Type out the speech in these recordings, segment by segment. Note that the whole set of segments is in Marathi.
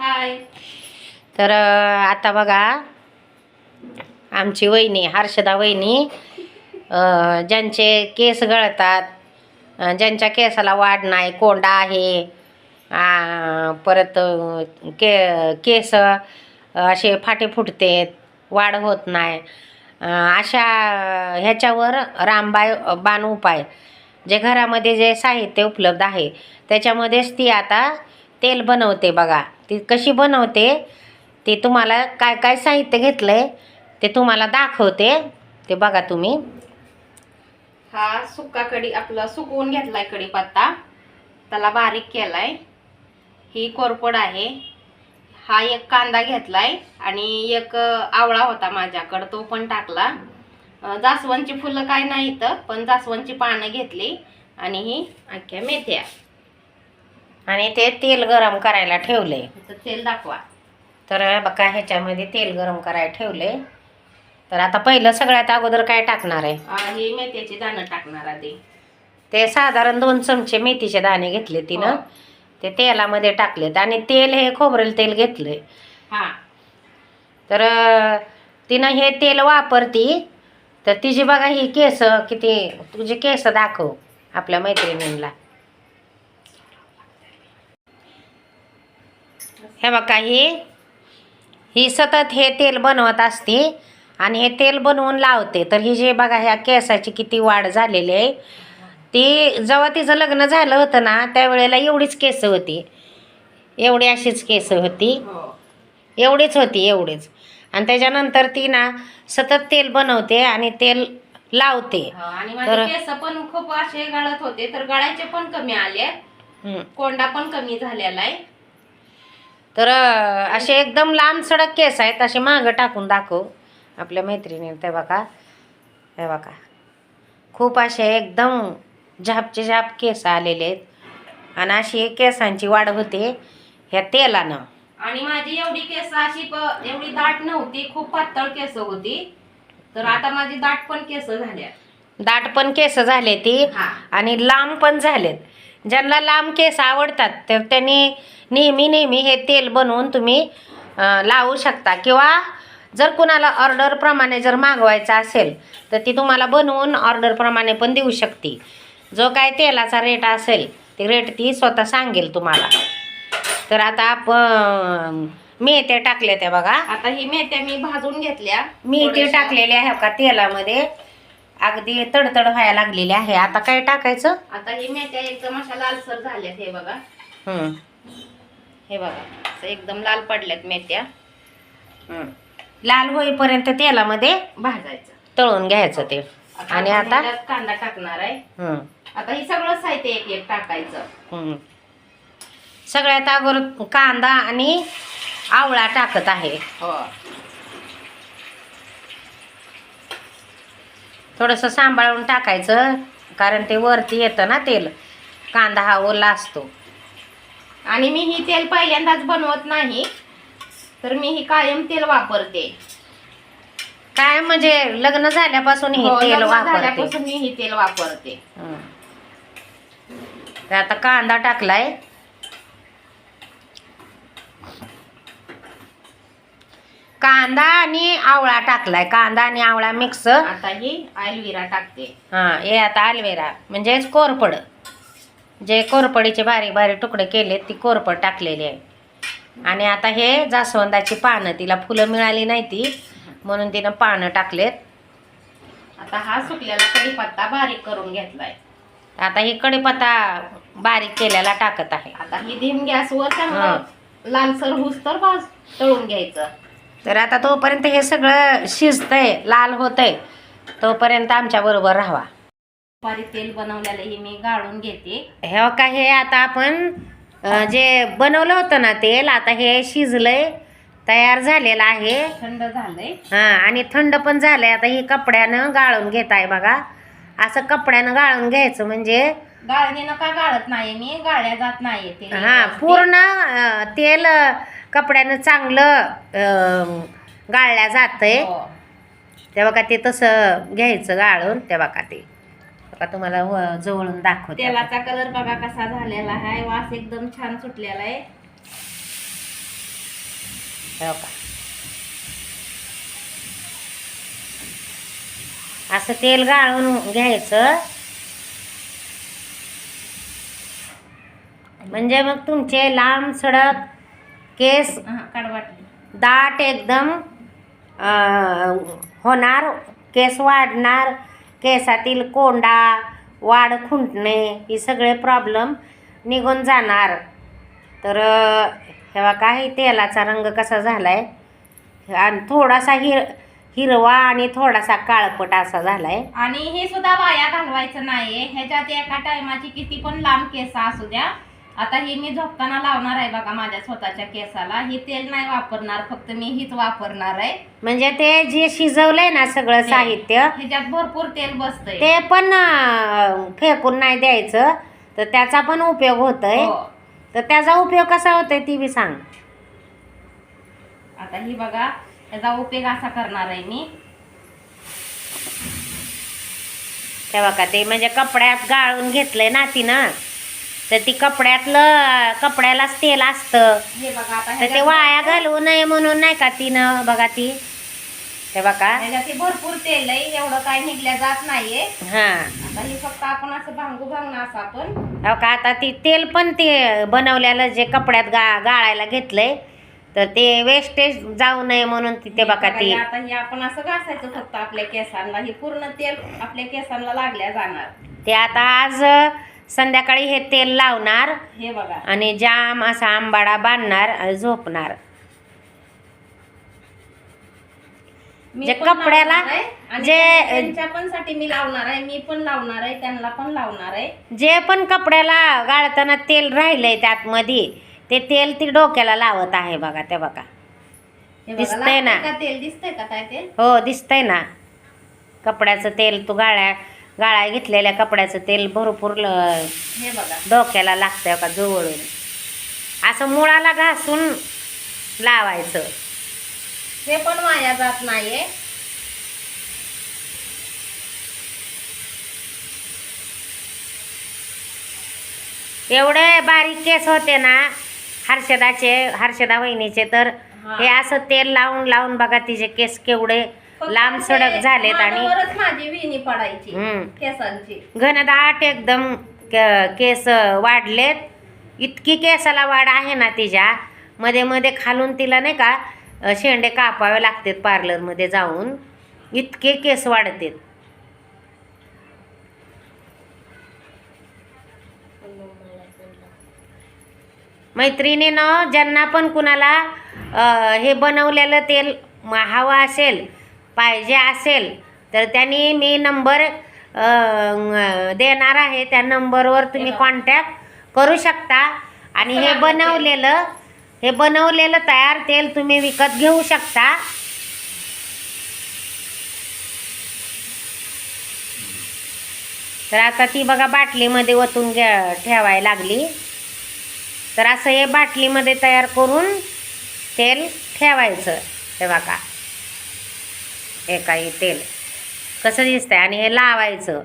हाय तर आता बघा आमची वहिनी हर्षदा वहिनी ज्यांचे केस गळतात ज्यांच्या केसाला वाढ नाही कोंडा आहे परत के केस असे फाटे फुटते वाढ होत नाही. अशा ह्याच्यावर रामबाय बाण उपाय जे घरामध्ये जे साहित्य उपलब्ध आहे त्याच्यामध्येच ती आता तेल बनवते बघा. ती कशी बनवते ते तुम्हाला काय काय साहित्य घेतलं आहे ते तुम्हाला दाखवते. ते बघा तुम्ही. हा सुका कडी आपला सुकवून घेतला आहे कढीपत्ता. त्याला बारीक केलाय. ही कोरपड आहे. हा एक कांदा घेतलाय आणि एक आवळा होता माझ्याकडं तो पण टाकला. जास्वंदची फुलं काय नाही तर पण जास्वंदची पानं घेतली आणि ही अख्ख्या मेथ्या. आणि ते तेल गरम करायला ठेवले. तेल दाखवा. तर बघा ह्याच्यामध्ये तेल गरम करायला ठेवले. तर आता पहिलं सगळ्यात अगोदर काय टाकणार आहे? अ, ही मेथ्याची दाणं टाकणार आधी. ते साधारण दोन चमचे मेथीचे दाणे घेतले तिनं. हो. ते तेलामध्ये टाकलेत. आणि तेल हे खोबरेल तेल घेतलंय हा. तर तिनं हे तेल वापरती. तर तिची बघा ही केस किती तुझे केस दाखव आपल्या मैत्रिणींना हे बघा ही ही सतत हे तेल बनवत असते आणि हे तेल बनवून लावते. तर ही जे बघा ह्या केसाची किती वाढ झालेली आहे. ती जेव्हा तिचं लग्न झालं होतं ना त्यावेळेला एवढीच केस होती. एवढी अशीच केस होती. एवढीच होती एवढीच. आणि त्याच्यानंतर ती ना सतत तेल बनवते आणि तेल लावते. हो, आणि तर- केस पण खूप असे गळत होते तर गळायचे पण कमी आले. कोंडा पण कमी झालेला आहे. तर असे एकदम लांब सडक केस आहेत असे मागं टाकून दाखव. आपल्या मैत्रिणी ते बघा. हे बघा. खूप असे एकदम झापचे झाप केस आलेले आहेत. आणि अशी केसांची वाढ होते ह्या तेलानं. आणि माझी एवढी केस अशी एवढी दाट नव्हती खूप पातळ केस होती. तर आता माझी दाट पण केस झाल्या. दाट पण केस झाले ती. आणि लांब पण झालेत. ज्यांना लांब केस आवडतात तर त्यांनी नेहमी नेहमी हे तेल बनवून तुम्ही लावू शकता. किंवा जर कुणाला ऑर्डरप्रमाणे जर मागवायचं असेल तर ती तुम्हाला बनवून ऑर्डरप्रमाणे पण देऊ शकते. जो काय तेलाचा रेट असेल ते रेट ती स्वतः सांगेल तुम्हाला. तर आता आपण मेथ्या टाकल्या त्या बघा. आता ही मेथ्या मी भाजून घेतल्या. मेथी. टाकलेल्या आहे का तेलामध्ये? अगदी तडतड व्हायला लागलेली आहे. आता काय टाकायचं? आता ही मेथ्या एकदम अशा लालसर झाल्यात हे बघा. हं, हे बघा असं एकदम लाल पडल्यात मेथ्या. हं. लाल होईपर्यंत तेलामध्ये भाजायचं. तळून घ्यायचं ते. आणि आता कांदा टाकणार आहे. आता ही सगळं साहित्य एक एक टाकायचं. सगळ्यात अगोदर कांदा आणि आवळा टाकत आहे. हो. थोडंसं सांभाळून टाकायचं कारण ते वरती येतं ना तेल. कांदा हा ओला असतो. आणि मी ही तेल पहिल्यांदाच बनवत नाही तर मी ही कायम तेल वापरते. काय म्हणजे लग्न झाल्यापासून हे हो, तेल लग्न वापरते. झाल्यापासून मी ही तेल वापरते. हं. तर आता कांदा टाकलाय. कांदा आणि आवळा टाकलाय. कांदा आणि आवळा मिक्स. आता ही आयलविरा टाकते. हा हे आता आलवेरा म्हणजेच कोरपड जे कोरपडीचे बारीक बारीक तुकडे केले ती कोरपड टाकलेली आहे. आणि आता हे जास्वंदाची पानं तिला फुलं मिळाली नाही ती म्हणून तिनं पानं टाकलेत. आता हा सुकलेला कढीपत्ता बारीक करून घेतलाय. आता ही कढीपत्ता बारीक केलेला टाकत आहे. आता ही धीम गॅसवर हा. लालसर होस तर भाज तळून घ्यायचं. तर आता तोपर्यंत हे सगळं शिजतंय लाल होतंय. तोपर्यंत आमच्या बरोबर राहावा. दुपारी तेल बनवलेलं ही मी गाळून घेते. हे का हे आता आपण अं, जे बनवलं होतं ना तेल आता हे शिजलंय तयार झालेलं आहे. थंड झालंय. हा आणि थंड पण झालंय. आता ही कपड्यानं गाळून घेत आहे बघा. असं कपड्यानं गाळून घ्यायचं म्हणजे गाळणीनं का गाळत नाही मी गाळ्या जात नाही ते. हा पूर्ण अं, तेल अं, कपड्यानं चांगलं अं, गाळल्या जातंय. हो. ते बघा ते तसं घ्यायचं गाळून ते बघा ते. बघा तुम्हाला व- जवळून दाखवते तेलाचा कलर बघा कसा झालेला आहे. वास एकदम छान सुटलेला आहे. हो का असं तेल गाळून घ्यायचं. म्हणजे मग तुमचे लांब सडक केस हा, दाट एकदम अं, होणार केस वाढणार केसातील कोंडा वाढ खुंटणे हे सगळे प्रॉब्लेम निघून जाणार. तर अं, हे बघा हे तेलाचा रंग कसा झाला आहे आणि थोडासा हिर हिरवा आणि थोडासा काळपट असा झालाय. आणि हे सुद्धा वाया घालवायचं नाहीये. ह्याच्यात एका टायमाची किती पण लांब केस असू द्या आता हे मी झोपताना लावणार आहे बघा माझ्या स्वतःच्या केसाला. हे तेल नाही वापरणार फक्त मी हीच वापरणार आहे. म्हणजे ते जे शिजवलंय ना सगळं ते. साहित्य ह्याच्यात भरपूर तेल बसतंय. ते पण अं, फेकून नाही द्यायचं. तर त्याचा पण उपयोग होतोय. हो. तर त्याचा उपयोग कसा होतोय ती बी सांग. आता ही बघा त्याचा उपयोग असा करणार आहे मी. ते बघा ते म्हणजे कपड्यात गाळून घेतलंय ना तिनं. तर ती कपड्यातलं कपड्यालाच तेल असतं. हे तर ते वाया घालवू नये म्हणून नाही का तिनं? बघा ती. ते बघा. हे भरपूर तेल आहे एवढं काय निघल्या जात नाहीये. हा. आता हे फक्त आपण असं भांगू भांगणं असं आपण हो का? आता ती तेल पण ते बनवलेलं जे कपड्यात गा गाळायला घेतलंय तर ते वेस्टेज जाऊ नये म्हणून ती ते बघा ती. आता हे आपण असं घासायचं फक्त आपल्या केसांना. हे पूर्ण तेल आपल्या केसांना लागल्या जाणार. ते आता आज संध्याकाळी हे तेल लावणार हे बघा. आणि जाम असा आंबाडा बांधणार झोपणार. जे कपड्याला जे- पण साठी मी लावणार आहे मी पण लावणार आहे त्यांना पण लावणार आहे. जे पण कपड्याला गाळताना तेल राहिलंय त्यात मध्ये ते तेल ती डोक्याला लावत आहे बघा ते बघा. दिसतंय ना? तेल? दिसतंय का काय तेल? हो दिसतंय ना. कपड्याचं तेल तू गाळ्या गाळ्या घेतलेल्या कपड्याचं तेल भरपूर ल- हे बघा. डोक्याला लागतंय का जवळून. असं मुळाला घासून लावायचं. हे पण वाया जात नाहीये. एवढे बारीक केस होते ना हर्षदाचे हर्षदा वहिनीचे तर हा. असं तेल लावून लावून बघा तिचे केस केवढे लांब सडक झालेत आणि मानेवरच माझी विणी पडायची हम्म. केसांची. घनदाट एकदम केस वाढलेत. इतकी केसाला वाढ आहे ना तिच्या. मध्ये मध्ये खालून तिला नाही का शेंडे कापावे लागतात पार्लरमध्ये जाऊन. इतके केस वाढतात. मैत्रिणीनं ज्यांना पण कुणाला हे बनवलेलं तेल हवं असेल पाहिजे असेल तर त्यांनी मी नंबर देणार आहे. त्या नंबरवर तुम्ही. कॉन्टॅक्ट करू शकता. आणि हे. बनवलेलं हे बनवलेलं तयार तेल तुम्ही विकत घेऊ शकता. तर आता ती बघा बाटलीमध्ये ओतून घ्या ठेवायला लागली. तर असं हे बाटलीमध्ये तयार करून तेल ठेवायचं. हे बघा. हे काही तेल. कसं दिसतंय? आणि हे लावायचं.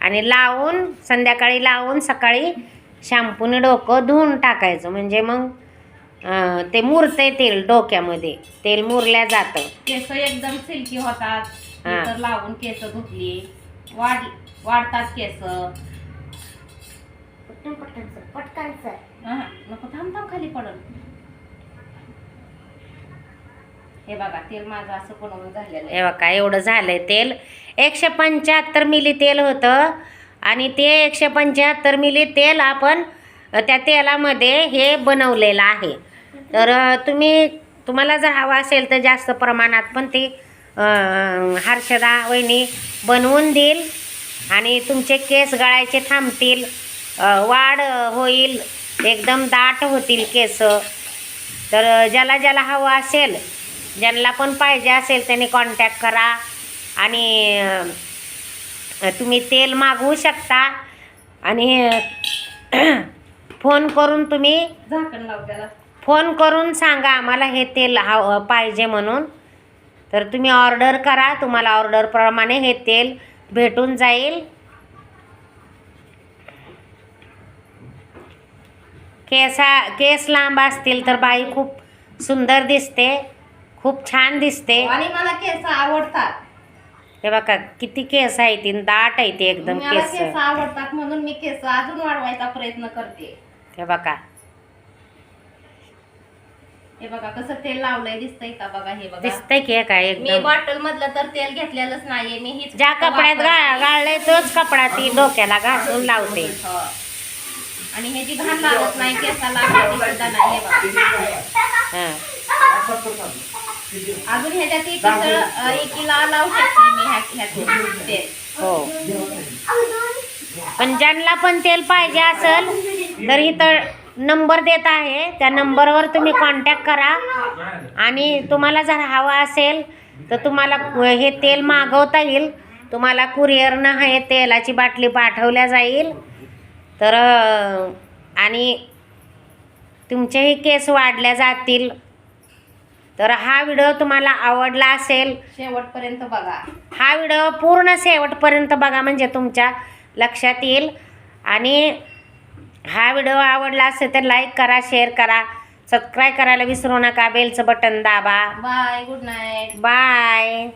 आणि लावून संध्याकाळी लावून सकाळी शॅम्पूने डोकं धुवून टाकायचं. म्हणजे मग ते मुरते तेल डोक्यामध्ये. तेल मुरल्या जातं. केस एकदम सिल्की होतात. हा. नंतर लावून केस धुतली. वाढ वाढतात केस. अहं, नको थांब थांब खाली पडल हे बघा तेल माझं असं बनवून झालेलं आहे. हे बघा एवढं झालंय तेल. एकशे पंच्याहत्तर मिली तेल होतं. आणि ते एकशे पंच्याहत्तर मिली तेल आपण त्या तेलामध्ये हे बनवलेलं आहे. तर तुम्ही तुम्हाला जर हवा असेल तर जास्त प्रमाणात पण ती हर्षदा वहिनी बनवून देईल. आणि तुमचे केस गळायचे थांबतील. वाढ होईल. एकदम दाट होतील केस. तर ज्याला ज्याला हवं असेल ज्यांना पण पाहिजे असेल त्यांनी कॉन्टॅक्ट करा. आणि तुम्ही तेल मागवू शकता. आणि फोन करून तुम्ही झाकण फोन करून सांगा आम्हाला हे तेल हवं पाहिजे म्हणून. तर तुम्ही ऑर्डर करा. तुम्हाला ऑर्डरप्रमाणे हे तेल भेटून जाईल. केसा केस लांब असतील तर बाई खूप सुंदर दिसते. खूप छान दिसते. आणि मला केस आवडतात. हे बघा किती केस आहे ती दाट आहे ते एकदम मला केस. केस आवडतात म्हणून मी केस अजून वाढवायचा प्रयत्न करते. हे बघा. हे बघा कसं तेल लावलंय दिसतंय का बघा हे बघा. दिसतंय की हे काय मी एकदम? बॉटल मधलं तर तेल घेतलेलंच नाहीये मी हीच ज्या फक्त कपड्यात गा वापरते. गाळले तोच कपडा ती डोक्याला घासून लावते. हो. आणि हे जी घाण लागत नाही केसाला सुद्धा नाही हे बघा. हं. अजून ह्याच्यात एक एकीला लावू शकते मी ह्या- ह्यातून तेल हो. पण ज्यांना पण तेल पाहिजे असेल तर इथं नंबर देत आहे. त्या नंबरवर तुम्ही कॉन्टॅक्ट करा. आणि तुम्हाला जर हवं असेल तर तुम्हाला हे तेल मागवता येईल. तुम्हाला कुरिअरनं हे तेलाची बाटली पाठवल्या जाईल. तर आणि तुमचेही केस वाढल्या जातील. तर हा व्हिडिओ तुम्हाला आवडला असेल शेवटपर्यंत बघा. हा व्हिडिओ पूर्ण शेवटपर्यंत बघा म्हणजे तुमच्या लक्षात येईल. आणि हा व्हिडिओ आवडला असेल तर लाईक करा शेअर करा सबस्क्राईब करायला विसरू नका बेलचं बटन दाबा. Bye good night bye